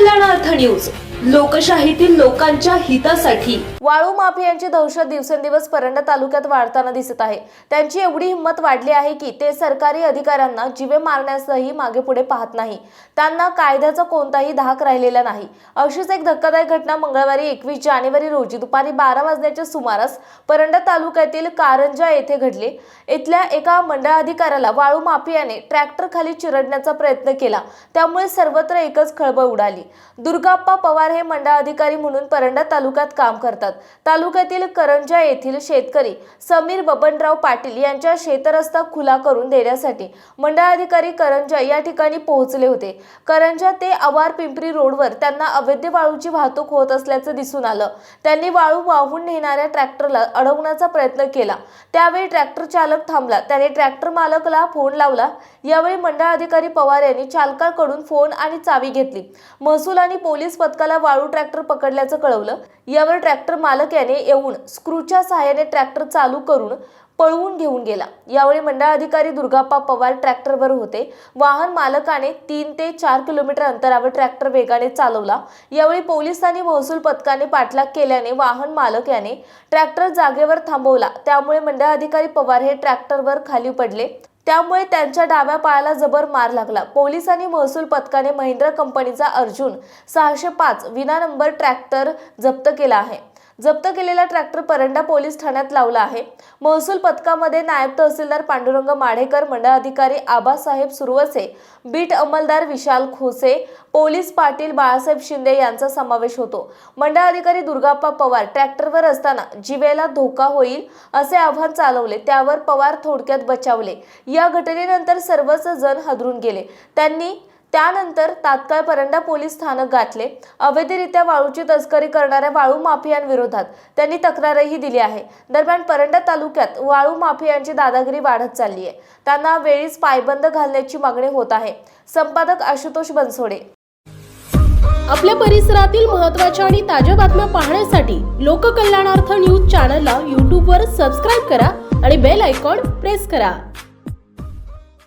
कल्याणार्थ news. लोकशाहीतील लोकांच्या हितासाठी. वाळू माफियांची दहशत दिवसेंदिवस परंडा तालुक्यात वाढताना दिसत आहे. त्यांची एवढी हिंमत वाढली आहे की ते सरकारी अधिकाऱ्यांना जीवे मारण्यासही मागे पुढे पाहत नाही. त्यांना कायद्याचा कोणताही धाक राहिलेला नाही. अशीच एक धक्कादायक घटना मंगळवारी एकवीस जानेवारी रोजी दुपारी बारा वाजण्याच्या सुमारास परंडा तालुक्यातील कारंजा येथे घडले. इथल्या एका मंडळाधिकाऱ्याला वाळू माफियाने ट्रॅक्टर खाली चिरडण्याचा प्रयत्न केला. त्यामुळे सर्वत्र एकच खळबळ उडाली. दुर्गाप्पा पवार हे मंडळ अधिकारी म्हणून परंडा तालुक्यात काम करतात. तालुक्यातील करंजा येथील शेतकरी समीर बबनराव पाटील यांच्या शेतरस्ता खुला करून देण्यासाठी मंडळ अधिकारी करंजा या ठिकाणी पोहोचले होते. करंजा ते आवार पिंपरी रोडवर त्यांना अवैध वाळूची वाहतूक होत असल्याचं दिसून आलं. त्यांनी वाळू वाहून नेणाऱ्या ट्रॅक्टरला अडवण्याचा प्रयत्न केला. त्यावेळी ट्रॅक्टर चालक थांबला. त्याने ट्रॅक्टर मालकला फोन लावला. यावेळी मंडळ अधिकारी पवार यांनी चालकाकडून फोन आणि चावी घेतली. महसूल आणि पोलीस पथकाला वाळू ट्रॅक्टर पकडल्याचं कळवलं. यावर ट्रॅक्टर मालक याने येऊन स्क्रूच्या सहाय्याने ट्रॅक्टर चालू करून पळवून घेऊन गेला. यावेळी मंडळ अधिकारी दुर्गाप्पा पवार ट्रॅक्टरवर होते. वाहन मालकाने तीन ते चार किलोमीटर अंतरावर ट्रॅक्टर वेगाने चालवला. यावेळी पोलीस आणि महसूल पथकाने पाठलाग केल्याने वाहन मालक याने ट्रॅक्टर जागेवर थांबवला. त्यामुळे मंडळ अधिकारी पवार हे ट्रॅक्टरवर खाली पडले. त्यामुळे त्यांच्या डाव्या पायाला जबर मार लागला. पोलीस आणि महसूल पथकाने महिंद्रा कंपनीचा अर्जुन सहाशे पाच विना नंबर ट्रॅक्टर जप्त केला आहे. जप्त केलेला ट्रॅक्टर परंडा पोलीस ठाण्यात लावला आहे. महसूल पथकामध्ये नायब तहसीलदार पांडुरंग माढेकर मंडळ अधिकारी आबासाहेब सुरवसे बीट अंमलदार विशाल खोसे पोलीस पाटील बाळासाहेब शिंदे यांचा समावेश होतो. मंडळ अधिकारी दुर्गाप्पा पवार ट्रॅक्टरवर असताना जीवेला धोका होईल असे आव्हान चालवले त्यावर पवार थोडक्यात बचावले. या घटनेनंतर सर्वच जण हादरून गेले. त्यांनी त्यानंतर तात्काळ परंडा पोलीस स्थानक गाठले. अवैधरित्या वाळूची तस्करी करणाऱ्या वाळू माफियांविरोधात त्यांनी तक्रारही दिली आहे. दरम्यान परंडा तालुक्यात वाळू माफियांची दादागिरी वाढत चालली आहे. त्यांना वेळीच पायबंद घालण्याची मागणी होत आहे. संपादक आशुतोष बनसोडे. आपल्या परिसरातील महत्त्वाच्या आणि ताज्या बातम्या पाहण्यासाठी लोककल्याणार्थ न्यूज चॅनलला यूट्यूबवर सबस्क्राईब करा आणि बेल आयकॉन प्रेस करा.